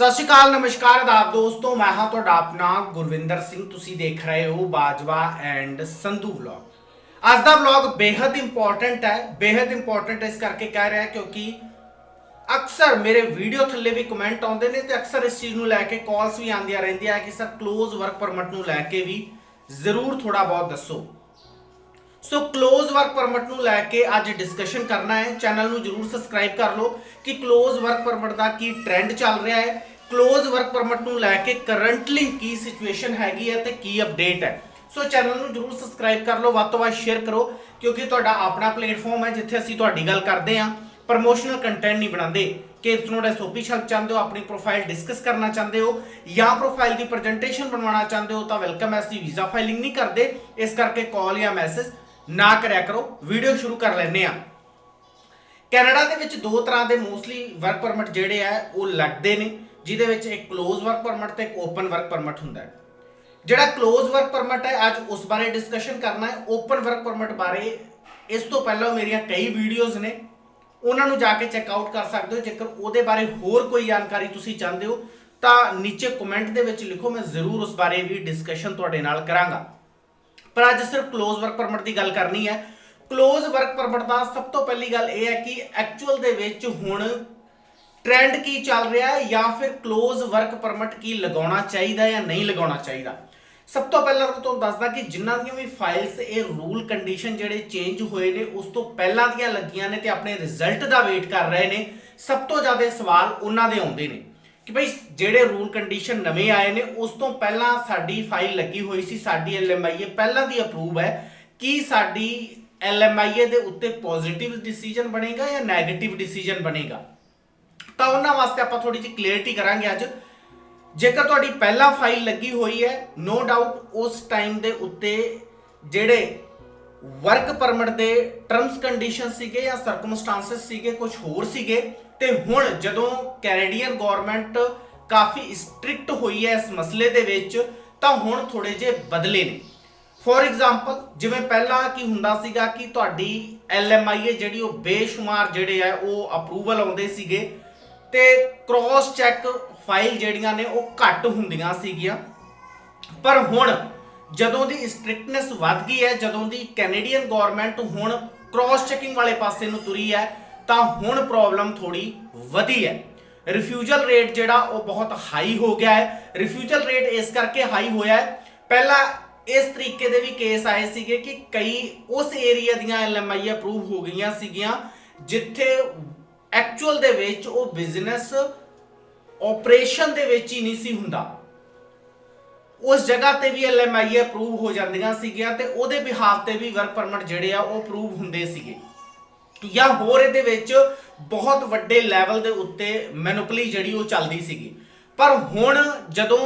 ਸਤਿ ਸ਼੍ਰੀ ਅਕਾਲ, ਨਮਸਕਾਰ ਆਦਾਬ ਦੋਸਤੋ, ਮੈਂ ਹਾਂ ਤੁਹਾਡਾ ਆਪਣਾ ਗੁਰਵਿੰਦਰ ਸਿੰਘ। ਤੁਸੀਂ ਦੇਖ ਰਹੇ ਹੋ ਬਾਜਵਾ ਐਂਡ ਸੰਧੂ ਵਲੌਗ। ਅੱਜ ਦਾ ਵਲੌਗ ਬੇहद ਇੰਪੋਰਟੈਂਟ ਹੈ। ਬੇहद ਇੰਪੋਰਟੈਂਟ ਇਸ ਕਰਕੇ ਕਹਿ ਰਿਹਾ ਕਿਉਂਕਿ ਅਕਸਰ ਮੇਰੇ ਵੀਡੀਓ ਥੱਲੇ ਵੀ ਕਮੈਂਟ ਆਉਂਦੇ ਨੇ ਤੇ ਅਕਸਰ ਇਸ ਚੀਜ਼ ਨੂੰ ਲੈ ਕੇ ਕਾਲਸ ਵੀ ਆਉਂਦੀਆਂ ਰਹਿੰਦੀਆਂ ਕਿ ਸਰ ਕਲੋਜ਼ ਵਰਕ ਪਰਮਿਟ ਨੂੰ ਲੈ ਕੇ ਵੀ ਜ਼ਰੂਰ ਥੋੜਾ ਬਹੁਤ ਦੱਸੋ। ਸੋ ਕਲੋਜ਼ ਵਰਕ ਪਰਮਿਟ ਨੂੰ ਲੈ ਕੇ ਅੱਜ ਡਿਸਕਸ਼ਨ ਕਰਨਾ ਹੈ। ਚੈਨਲ ਨੂੰ ਜਰੂਰ ਸਬਸਕ੍ਰਾਈਬ ਕਰ ਲਓ ਕਿ ਕਲੋਜ਼ ਵਰਕ ਪਰਮਿਟ ਦਾ ਕੀ ਟ੍ਰੈਂਡ ਚੱਲ ਰਿਹਾ ਹੈ। ক্লোਜ਼ ਵਰਕ ਪਰਮਿਟ ਨੂੰ ਲੈ ਕੇ ਕਰੰਟਲੀ ਕੀ ਸਿਚੁਏਸ਼ਨ ਹੈਗੀ ਹੈ ਤੇ ਕੀ ਅਪਡੇਟ ਹੈ। ਸੋ ਚੈਨਲ ਨੂੰ ਜਰੂਰ ਸਬਸਕ੍ਰਾਈਬ ਕਰ ਲਓ, ਵੱਧ ਤੋਂ ਵੱਧ ਸ਼ੇਅਰ ਕਰੋ, ਕਿਉਂਕਿ ਤੁਹਾਡਾ ਆਪਣਾ ਪਲੇਟਫਾਰਮ ਹੈ ਜਿੱਥੇ ਅਸੀਂ ਤੁਹਾਡੀ ਗੱਲ ਕਰਦੇ ਹਾਂ। ਪ੍ਰਮੋਸ਼ਨਲ ਕੰਟੈਂਟ ਨਹੀਂ ਬਣਾਉਂਦੇ। ਕਿ ਤੁਸੀਂ ਐਸਓਪੀ ਛਕ ਚਾਹੁੰਦੇ ਹੋ, ਆਪਣੀ ਪ੍ਰੋਫਾਈਲ ਡਿਸਕਸ ਕਰਨਾ ਚਾਹੁੰਦੇ ਹੋ, ਜਾਂ ਪ੍ਰੋਫਾਈਲ ਦੀ ਪ੍ਰੈਜੈਂਟੇਸ਼ਨ ਬਣਵਾਉਣਾ ਚਾਹੁੰਦੇ ਹੋ, ਤਾਂ ਵੈਲਕਮ ਐਸ ਦੀ ਵੀਜ਼ਾ ਫਾਈਲਿੰਗ ਨਹੀਂ ਕਰਦੇ। ਇਸ ਕਰਕੇ ਕਾਲ ਜਾਂ ਮੈਸੇਜ ਨਾ ਕਰਿਆ ਕਰੋ। ਵੀਡੀਓ ਸ਼ੁਰੂ ਕਰ ਲੈਂਦੇ ਆ ਕੈਨੇਡਾ ਦੇ ਵਿੱਚ ਦੋ ਤਰ੍ਹਾਂ ਦੇ ਮੋਸਟਲੀ ਵਰਕ ਪਰਮਿਟ ਜਿਹੜੇ ਆ ਉਹ ਲੱਗਦੇ ਨੇ। ਜਿਹਦੇ ਵਿੱਚ ਇੱਕ ক্লোਜ਼ ਵਰਕ ਪਰਮਿਟ ਤੇ ਇੱਕ ਓਪਨ ਵਰਕ ਪਰਮਿਟ ਹੁੰਦਾ ਹੈ। ਜਿਹੜਾ ক্লোਜ਼ ਵਰਕ ਪਰਮਿਟ ਹੈ, ਅੱਜ ਉਸ ਬਾਰੇ ਡਿਸਕਸ਼ਨ ਕਰਨਾ ਹੈ। ਓਪਨ ਵਰਕ ਪਰਮਿਟ ਬਾਰੇ ਇਸ ਤੋਂ ਪਹਿਲਾਂ ਮੇਰੀਆਂ ਕਈ ਵੀਡੀਓਜ਼ ਨੇ। ਉਹਨਾਂ ਨੂੰ ਜਾ ਕੇ ਚੈੱਕ ਆਊਟ ਕਰ ਸਕਦੇ ਹੋ। ਜੇਕਰ ਉਹਦੇ ਬਾਰੇ ਹੋਰ ਕੋਈ ਜਾਣਕਾਰੀ ਤੁਸੀਂ ਚਾਹੁੰਦੇ ਹੋ, ਤਾਂ ਨੀਚੇ ਕਮੈਂਟ ਦੇ ਵਿੱਚ ਲਿਖੋ। ਮੈਂ ਜ਼ਰੂਰ ਉਸ ਬਾਰੇ ਵੀ ਡਿਸਕਸ਼ਨ ਤੁਹਾਡੇ ਨਾਲ ਕਰਾਂਗਾ। ਪਰ ਅੱਜ ਸਿਰਫ ক্লোਜ਼ ਵਰਕ ਪਰਮਿਟ ਦੀ ਗੱਲ ਕਰਨੀ ਹੈ। ক্লোਜ਼ ਵਰਕ ਪਰਮਿਟ ਦਾ ਸਭ ਤੋਂ ਪਹਿਲੀ ਗੱਲ ਇਹ ਹੈ ਕਿ ਐਕਚੁਅਲ ਦੇ ਵਿੱਚ ਹੁਣ ਟ੍ਰੈਂਡ ਕੀ ਚੱਲ ਰਿਹਾ ਹੈ ਜਾਂ ਫਿਰ ক্লোਜ਼ ਵਰਕ ਪਰਮਿਟ ਕੀ ਲਗਾਉਣਾ ਚਾਹੀਦਾ ਜਾਂ ਨਹੀਂ ਲਗਾਉਣਾ ਚਾਹੀਦਾ? ਸਭ ਤੋਂ ਪਹਿਲਾਂ ਤਾਂ ਤੁਹਾਨੂੰ ਦੱਸਦਾ ਕਿ ਜਿਨ੍ਹਾਂ ਦੀਆਂ ਵੀ ਫਾਈਲਸ ਇਹ ਰੂਲ ਕੰਡੀਸ਼ਨ ਜਿਹੜੇ ਚੇਂਜ ਹੋਏ ਨੇ, ਉਸ ਤੋਂ ਪਹਿਲਾਂ ਦੀਆਂ ਲੱਗੀਆਂ ਨੇ ਤੇ ਆਪਣੇ ਰਿਜ਼ਲਟ ਦਾ ਵੇਟ ਕਰ ਰਹੇ ਨੇ, ਸਭ ਤੋਂ ਜ਼ਿਆਦਾ ਸਵਾਲ ਉਹਨਾਂ ਦੇ ਆਉਂਦੇ ਨੇ ਕਿ ਭਈ ਜਿਹੜੇ ਰੂਲ ਕੰਡੀਸ਼ਨ ਨਵੇਂ ਆਏ ਨੇ, ਉਸ ਤੋਂ ਪਹਿਲਾਂ ਸਾਡੀ ਫਾਈਲ ਲੱਗੀ ਹੋਈ ਸੀ, ਸਾਡੀ ਐਲਐਮਆਈਏ ਪਹਿਲਾਂ ਦੀ ਅਪਰੂਵ ਹੈ, ਕੀ ਸਾਡੀ ਐਲਐਮਆਈਏ ਦੇ ਉੱਤੇ ਪੋਜ਼ਿਟਿਵ ਡਿਸੀਜਨ ਬਣੇਗਾ ਜਾਂ 네ਗੇਟਿਵ ਡਿਸੀਜਨ ਬਣੇਗਾ? ਤਾਂ ਉਹਨਾਂ ਵਾਸਤੇ ਆਪਾਂ ਥੋੜੀ ਜਿਹੀ ਕਲੀਅਰਟੀ ਕਰਾਂਗੇ ਅੱਜ। ਜੇਕਰ ਤੁਹਾਡੀ ਪਹਿਲਾਂ ਫਾਈਲ ਲੱਗੀ ਹੋਈ ਹੈ ਨੋ ਡਾਊਟ ਉਸ ਟਾਈਮ ਦੇ ਉੱਤੇ ਜਿਹੜੇ ਵਰਕ ਪਰਮਿਟ ਦੇ ਟਰਮਸ ਕੰਡੀਸ਼ਨ ਸੀਗੇ ਜਾਂ ਸਰਕਮਸਟੈਂਸਸ ਸੀਗੇ ਕੁਝ ਹੋਰ ਸੀਗੇ, ਤੇ ਹੁਣ ਜਦੋਂ ਕੈਨੇਡੀਅਨ ਗਵਰਨਮੈਂਟ ਕਾਫੀ ਸਟ੍ਰਿਕਟ ਹੋਈ ਹੈ ਇਸ ਮਸਲੇ ਦੇ ਵਿੱਚ, ਤਾਂ ਹੁਣ ਥੋੜੇ ਜਿਹੇ ਬਦਲੇ ਨੇ। ਫੋਰ ਐਗਜ਼ਾਮਪਲ ਜਿਵੇਂ ਪਹਿਲਾਂ ਕੀ ਹੁੰਦਾ ਸੀਗਾ ਕਿ ਤੁਹਾਡੀ ਐਲਐਮਆਈਏ ਜਿਹੜੀ ਉਹ ਬੇਸ਼ੁਮਾਰ ਜਿਹੜੇ ਆ, ਉਹ ਅਪਰੂਵਲ ਆਉਂਦੇ ਸੀਗੇ ਤੇ ਕ੍ਰਾਸ ਚੈੱਕ ਫਾਈਲ ਜਿਹੜੀਆਂ ਨੇ ਉਹ ਘੱਟ ਹੁੰਦੀਆਂ ਸੀਗੀਆਂ। ਪਰ ਹੁਣ ਜਦੋਂ ਦੀ ਸਟ੍ਰਿਕਟਨੈਸ ਵੱਧ ਗਈ ਹੈ, ਜਦੋਂ ਦੀ ਕੈਨੇਡੀਅਨ ਗਵਰਨਮੈਂਟ ਹੁਣ ਕ੍ਰਾਸ ਚੈਕਿੰਗ ਵਾਲੇ ਪਾਸੇ ਨੂੰ ਤੁਰੀ ਹੈ, ਤਾਂ ਹੁਣ ਪ੍ਰੋਬਲਮ ਥੋੜੀ ਵਧੀ ਹੈ। ਰਿਫਿਊਜ਼ਲ ਰੇਟ ਜਿਹੜਾ ਉਹ ਬਹੁਤ ਹਾਈ ਹੋ ਗਿਆ ਹੈ। ਰਿਫਿਊਜ਼ਲ ਰੇਟ ਇਸ ਕਰਕੇ ਹਾਈ ਹੋਇਆ ਹੈ। ਪਹਿਲਾਂ ਇਸ ਤਰੀਕੇ ਦੇ ਵੀ ਕੇਸ ਆਏ ਸੀਗੇ ਕਿ ਕਈ ਉਸ ਏਰੀਆ ਦੀਆਂ ਐਲਐਮਆਈ ਅਪਰੂਵ ਹੋ ਗਈਆਂ ਸੀਗੀਆਂ, ਜਿੱਥੇ ਐਕਚੁਅਲ ਦੇ ਵਿੱਚ ਉਹ ਬਿਜ਼ਨਸ ਆਪਰੇਸ਼ਨ ਦੇ ਵਿੱਚ ਹੀ ਨਹੀਂ ਸੀ ਹੁੰਦਾ। ਉਸ ਜਗ੍ਹਾ ਤੇ ਵੀ ਐਲਐਮਆਈ ਅਪਰੂਵ ਹੋ ਜਾਂਦੀਆਂ ਸੀਗੀਆਂ ਤੇ ਉਹਦੇ ਬਿਹਾਫ ਤੇ ਵੀ ਵਰਕ ਪਰਮਿਟ ਜਿਹੜੇ ਆ ਉਹ ਅਪਰੂਵ ਹੁੰਦੇ ਸੀਗੇ। ਜਾਂ ਹੋਰ ਇਹਦੇ ਵਿੱਚ ਬਹੁਤ ਵੱਡੇ ਲੈਵਲ ਦੇ ਉੱਤੇ ਮੈਨੋਪਲੀ ਜਿਹੜੀ ਉਹ ਚੱਲਦੀ ਸੀਗੀ। ਪਰ ਹੁਣ ਜਦੋਂ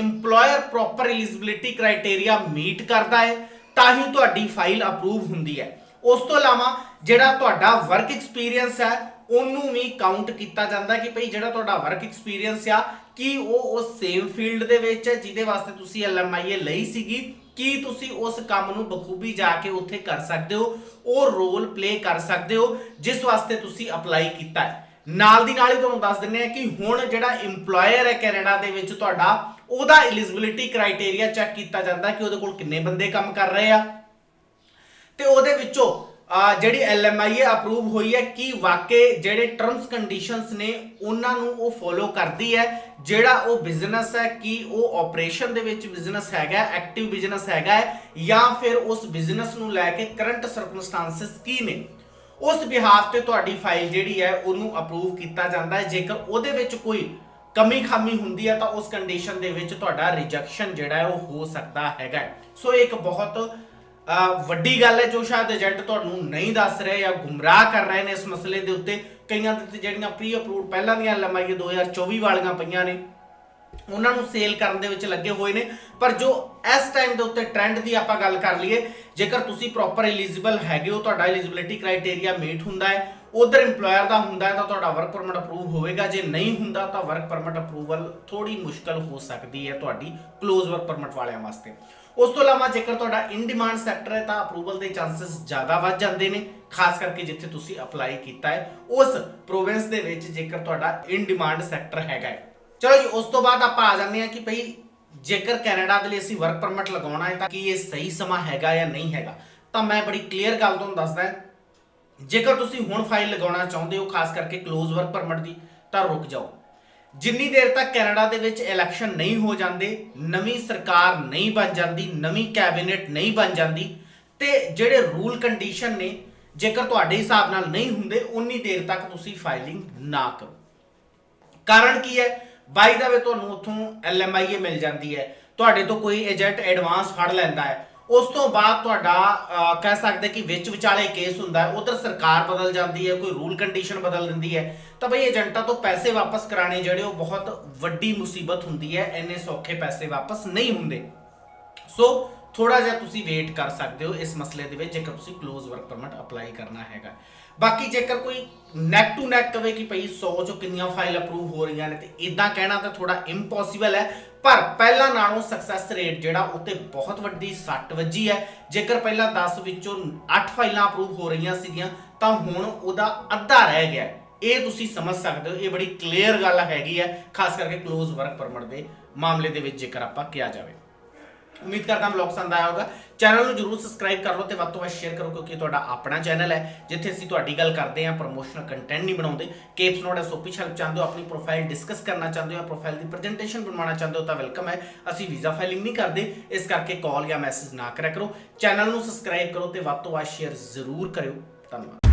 EMPLOYER proper eligibility criteria meet ਕਰਦਾ ਹੈ, ਤਾਂ ਹੀ ਤੁਹਾਡੀ ਫਾਈਲ ਅਪਰੂਵ ਹੁੰਦੀ ਹੈ। ਉਸ ਤੋਂ ਇਲਾਵਾ ਜਿਹੜਾ ਤੁਹਾਡਾ ਵਰਕ ਐਕਸਪੀਰੀਅੰਸ ਹੈ ਉਹਨੂੰ ਵੀ ਕਾਊਂਟ ਕੀਤਾ ਜਾਂਦਾ ਕਿ ਭਈ ਜਿਹੜਾ ਤੁਹਾਡਾ ਵਰਕ ਐਕਸਪੀਰੀਅੰਸ ਆ, ਕੀ ਉਹ ਉਸ ਸੇਮ ਫੀਲਡ ਦੇ ਵਿੱਚ ਹੈ ਜਿਹਦੇ ਵਾਸਤੇ ਤੁਸੀਂ ਐਲਐਮਆਈਏ ਲਈ ਸੀਗੀ, ਕੀ ਤੁਸੀਂ ਉਸ ਕੰਮ ਨੂੰ ਬਖੂਬੀ ਜਾ ਕੇ ਉੱਥੇ ਕਰ ਸਕਦੇ ਹੋ, ਉਹ ਰੋਲ ਪਲੇ ਕਰ ਸਕਦੇ ਹੋ, ਜਿਸ ਵਾਸਤੇ ਤੁਸੀਂ ਅਪਲਾਈ ਕੀਤਾ ਹੈ। ਨਾਲ ਦੀ ਨਾਲ ਹੀ ਤੁਹਾਨੂੰ ਦੱਸ ਦਿੰਨੇ ਆ ਕਿ ਹੁਣ ਜਿਹੜਾ EMPLOYER ਹੈ ਕੈਨੇਡਾ ਦੇ ਵਿੱਚ ਤੁਹਾਡਾ, ਉਹਦਾ ਐਲੀਜੀਬਿਲਿਟੀ ਕ੍ਰਾਈਟੇਰੀਆ ਚੈੱਕ ਕੀਤਾ ਜਾਂਦਾ ਕਿ ਉਹਦੇ ਕੋਲ ਕਿੰਨੇ ਬੰਦੇ ਕੰਮ ਕਰ ਰਹੇ ਆ। ਤੇ ਉਹਦੇ ਵਿੱਚੋਂ ਜਿਹੜੀ ਐਲਐਮਆਈਏ ਅਪਰੂਵ ਹੋਈ ਹੈ, ਕਿ ਵਾਕਈ ਜਿਹੜੇ ਟਰਮਸ ਕੰਡੀਸ਼ਨਸ ਨੇ ਉਹਨਾਂ ਨੂੰ ਉਹ ਫੋਲੋ ਕਰਦੀ ਹੈ? ਜਿਹੜਾ ਉਹ ਬਿਜ਼ਨਸ ਹੈ, ਕਿ ਉਹ ਆਪਰੇਸ਼ਨ ਦੇ ਵਿੱਚ ਬਿਜ਼ਨਸ ਹੈਗਾ ਐਕਟਿਵ ਬਿਜ਼ਨਸ ਹੈਗਾ ਹੈ, ਜਾਂ ਫਿਰ ਉਸ ਬਿਜ਼ਨਸ ਨੂੰ ਲੈ ਕੇ ਕਰੰਟ ਸਰਕਮਸਟੈਂਸਸ ਕੀ ਨੇ? ਉਸ ਬਿਹਾਫ ਤੇ ਤੁਹਾਡੀ ਫਾਈਲ ਜਿਹੜੀ ਹੈ, ਉਹਨੂੰ ਅਪਰੂਵ ਕੀਤਾ ਜਾਂਦਾ ਹੈ। ਜੇਕਰ ਉਹਦੇ ਵਿੱਚ ਕੋਈ ਕਮੀ ਖਾਮੀ ਹੁੰਦੀ ਹੈ, ਤਾਂ ਉਸ ਕੰਡੀਸ਼ਨ ਦੇ ਵਿੱਚ ਤੁਹਾਡਾ ਰਿਜੈਕਸ਼ਨ ਜਿਹੜਾ ਹੈ, ਉਹ ਹੋ ਸਕਦਾ ਹੈਗਾ ਸੋ ਇਹ ਇੱਕ ਬਹੁਤ ਵੱਡੀ ਗੱਲ ਹੈ ਜੋ ਸ਼ਾਇਦ ਏਜੰਟ ਤੁਹਾਨੂੰ ਨਹੀਂ ਦੱਸ ਰਹੇ ਜਾਂ ਗੁੰਮਰਾਹ ਕਰ ਰਹੇ ਨੇ ਇਸ ਮਸਲੇ ਦੇ ਉੱਤੇ, ਕਈਆਂ ਦੇ ਜਿਹੜੀਆਂ ਪ੍ਰੀ ਅਪਰੂਵਡ ਪਹਿਲਾਂ ਦੀਆਂ ਐਲਐਮਆਈ 2024 ਵਾਲੀਆਂ ਪਈਆਂ ਨੇ, ਉਹਨਾਂ ਨੂੰ ਸੇਲ ਕਰਨ ਦੇ ਵਿੱਚ ਲੱਗੇ ਹੋਏ ਨੇ, ਪਰ ਜੋ ਇਸ ਟਾਈਮ ਦੇ ਉੱਤੇ ਟ੍ਰੈਂਡ ਦੀ ਆਪਾਂ ਗੱਲ ਕਰ ਲਈਏ, ਜੇਕਰ ਤੁਸੀਂ ਪ੍ਰੋਪਰ ਐਲੀਜੀਬਲ ਹੈਗੇ ਹੋ, ਤੁਹਾਡਾ ਐਲੀਜੀਬਿਲਿਟੀ ਕ੍ਰਾਈਟੇਰੀਆ ਮੀਟ ਹੁੰਦਾ ਹੈ ਉਧਰ EMPLOYER ਦਾ ਹੁੰਦਾ ਹੈ ਤਾਂ ਤੁਹਾਡਾ ਵਰਕ ਪਰਮਿਟ ਅਪਰੂਵ ਹੋਵੇਗਾ। ਜੇ ਨਹੀਂ ਹੁੰਦਾ ਤਾਂ ਵਰਕ ਪਰਮਿਟ ਅਪਰੂਵਲ ਥੋੜੀ ਮੁਸ਼ਕਲ ਹੋ ਸਕਦੀ ਹੈ ਤੁਹਾਡੀ ক্লোਜ਼ ਵਰਕ ਪਰਮਿਟ ਵਾਲਿਆਂ ਵਾਸਤੇ। ਉਸ ਤੋਂ ਇਲਾਵਾ ਜੇਕਰ ਤੁਹਾਡਾ ਇਨ ਡਿਮਾਂਡ ਸੈਕਟਰ ਹੈ ਤਾਂ ਅਪਰੂਵਲ ਦੇ ਚਾਂਸਸ ਜ਼ਿਆਦਾ ਵੱਧ ਜਾਂਦੇ ਨੇ, ਖਾਸ ਕਰਕੇ ਜਿੱਥੇ ਤੁਸੀਂ ਅਪਲਾਈ ਕੀਤਾ ਹੈ। ਉਸ ਪ੍ਰੋਵਿੰਸ ਦੇ ਵਿੱਚ ਜੇਕਰ ਤੁਹਾਡਾ ਇਨ ਡਿਮਾਂਡ ਸੈਕਟਰ ਹੈਗਾ ਹੈ। ਚਲੋ ਜੀ, ਉਸ ਤੋਂ ਬਾਅਦ ਆਪਾਂ ਆ ਜਾਂਦੇ ਹਾਂ ਕਿ ਭਈ ਜੇਕਰ ਕੈਨੇਡਾ ਦੇ ਲਈ ਅਸੀਂ ਵਰਕ ਪਰਮਿਟ ਲਗਾਉਣਾ ਹੈ ਤਾਂ ਕੀ ਇਹ ਸਹੀ ਸਮਾਂ ਹੈਗਾ ਜਾਂ ਨਹੀਂ ਹੈਗਾ। ਤਾਂ ਮੈਂ ਬੜੀ ਕਲੀਅਰ ਗੱਲ ਤੁਹਾਨੂੰ ਦੱਸਦਾ ਜੇਕਰ ਤੁਸੀਂ ਹੁਣ ਫਾਈਲ ਲਗਾਉਣਾ ਚਾਹੁੰਦੇ ਹੋ, ਖਾਸ ਕਰਕੇ ক্লোਜ਼ ਵਰਕ ਪਰਮਿਟ ਦੀ, ਤਾਂ ਰੁਕ ਜਾਓ। ਜਿੰਨੀ ਦੇਰ ਤੱਕ ਕੈਨੇਡਾ ਦੇ ਵਿੱਚ ਇਲੈਕਸ਼ਨ ਨਹੀਂ ਹੋ ਜਾਂਦੇ, ਨਵੀਂ ਸਰਕਾਰ ਨਹੀਂ ਬਣ ਜਾਂਦੀ, ਨਵੀਂ ਕੈਬਨਿਟ ਨਹੀਂ ਬਣ ਜਾਂਦੀ, ਤੇ ਜਿਹੜੇ ਰੂਲ ਕੰਡੀਸ਼ਨ ਨੇ, ਜੇਕਰ ਤੁਹਾਡੇ ਹਿਸਾਬ ਨਾਲ ਨਹੀਂ ਹੁੰਦੇ, ਉਨੀ ਦੇਰ ਤੱਕ ਤੁਸੀਂ ਫਾਈਲਿੰਗ ਨਾ ਕਰੋ। ਕਾਰਨ ਕੀ ਹੈ? ਬਾਈ ਦਾ ਵੇ ਤੁਹਾਨੂੰ ਉੱਥੋਂ ਐਲਐਮਆਈਏ ਮਿਲ ਜਾਂਦੀ ਹੈ। ਤੁਹਾਡੇ ਤੋਂ ਕੋਈ ਏਜੰਟ ਐਡਵਾਂਸ ਫੜ ਲੈਂਦਾ ਹੈ। ਉਸ ਤੋਂ ਬਾਅਦ ਤੁਹਾਡਾ ਅਹ, ਕਹਿ ਸਕਦੇ ਕਿ ਵਿੱਚ ਵਿਚਾਲੇ ਕੇਸ ਹੁੰਦਾ ਹੈ ਉਧਰ ਸਰਕਾਰ ਬਦਲ ਜਾਂਦੀ ਹੈ ਕੋਈ ਰੂਲ ਕੰਡੀਸ਼ਨ ਬਦਲ ਦਿੰਦੀ ਹੈ ਤਾਂ ਬਈ ਏਜੰਟਾਂ ਤੋਂ ਪੈਸੇ ਵਾਪਸ ਕਰਾਣੇ ਜਿਹੜੇ ਉਹ ਬਹੁਤ ਵੱਡੀ ਮੁਸੀਬਤ ਹੁੰਦੀ ਹੈ ਇੰਨੇ ਸੌਖੇ ਪੈਸੇ ਵਾਪਸ ਨਹੀਂ ਹੁੰਦੇ। ਸੋ ਥੋੜਾ ਜਿਹਾ ਤੁਸੀਂ ਵੇਟ ਕਰ ਸਕਦੇ ਹੋ ਇਸ ਮਸਲੇ ਦੇ ਵਿੱਚ, ਜੇਕਰ ਤੁਸੀਂ ক্লোਜ਼ ਵਰਕ ਪਰਮਿਟ ਅਪਲਾਈ ਕਰਨਾ ਹੈਗਾ। ਬਾਕੀ ਜੇਕਰ ਕੋਈ ਨੈਕ ਟੂ ਨੈਕ ਕਵੇ ਕਿ ਭਈ 100 ਚੋਂ ਕਿੰਨੀਆਂ ਫਾਈਲ ਅਪਰੂਵ ਹੋ ਰਹੀਆਂ ਨੇ, ਤੇ ਇਦਾਂ ਕਹਿਣਾ ਤਾਂ ਥੋੜਾ ਇੰਪੋਸੀਬਲ ਹੈ। ਪਰ ਪਹਿਲਾਂ ਨਾਲੋਂ ਸਕਸੈਸ ਰੇਟ ਜਿਹੜਾ ਉੱਤੇ ਬਹੁਤ ਵੱਡੀ ਸੱਟ ਵੱਜੀ ਹੈ। ਜੇਕਰ ਪਹਿਲਾਂ 10 ਵਿੱਚੋਂ 8 ਫਾਈਲਾਂ ਅਪਰੂਵ ਹੋ ਰਹੀਆਂ ਸੀਗੀਆਂ, ਤਾਂ ਹੁਣ ਉਹਦਾ ਅੱਧਾ ਰਹਿ ਗਿਆ ਇਹ ਤੁਸੀਂ ਸਮਝ ਸਕਦੇ ਹੋ, ਇਹ ਬੜੀ ਕਲੀਅਰ ਗੱਲ ਹੈਗੀ ਹੈ, ਖਾਸ ਕਰਕੇ ক্লোਜ਼ ਵਰਕ ਪਰਮਿਟ ਦੇ ਮਾਮਲੇ ਦੇ ਵਿੱਚ ਜੇਕਰ ਆਪਾਂ ਕਿਹਾ ਜਾਵੇ। ਉਮੀਦ ਕਰਦਾ ਹਾਂ ਪਸੰਦ ਆਇਆ ਹੋਗਾ ਚੈਨਲ ਨੂੰ ਜਰੂਰ ਸਬਸਕ੍ਰਾਈਬ ਕਰ ਲਓ ਤੇ ਵੱਧ ਤੋਂ ਵੱਧ ਸ਼ੇਅਰ ਕਰੋ ਕਿਉਂਕਿ ਇਹ ਤੁਹਾਡਾ ਆਪਣਾ ਚੈਨਲ ਹੈ। ਜਿੱਥੇ ਅਸੀਂ ਤੁਹਾਡੀ ਗੱਲ ਕਰਦੇ ਹਾਂ ਪ੍ਰੋਮੋਸ਼ਨਲ ਕੰਟੈਂਟ ਨਹੀਂ ਬਣਾਉਂਦੇ। ਕੇਪਸ ਨੋਟ ਐਸਓਪੀ ਹੈਲਪ ਚਾਹੁੰਦੇ ਹੋ, ਆਪਣੀ ਪ੍ਰੋਫਾਈਲ ਡਿਸਕਸ ਕਰਨਾ ਚਾਹੁੰਦੇ ਹੋ ਪ੍ਰੋਫਾਈਲ ਦੀ ਪ੍ਰੈਜੈਂਟੇਸ਼ਨ ਬਣਵਾਉਣਾ ਚਾਹੁੰਦੇ ਹੋ ਤਾਂ ਵੈਲਕਮ ਹੈ। ਅਸੀਂ ਵੀਜ਼ਾ ਫਾਈਲਿੰਗ ਨਹੀਂ ਕਰਦੇ, ਇਸ ਕਰਕੇ ਕਾਲ ਜਾਂ ਮੈਸੇਜ ਨਾ ਕਰਿਆ ਕਰੋ। ਚੈਨਲ ਨੂੰ ਸਬਸਕ੍ਰਾਈਬ ਕਰੋ ਤੇ ਵੱਧ ਤੋਂ ਵੱਧ ਸ਼ੇਅਰ ਜ਼ਰੂਰ ਕਰਿਓ। ਧੰਨਵਾਦ।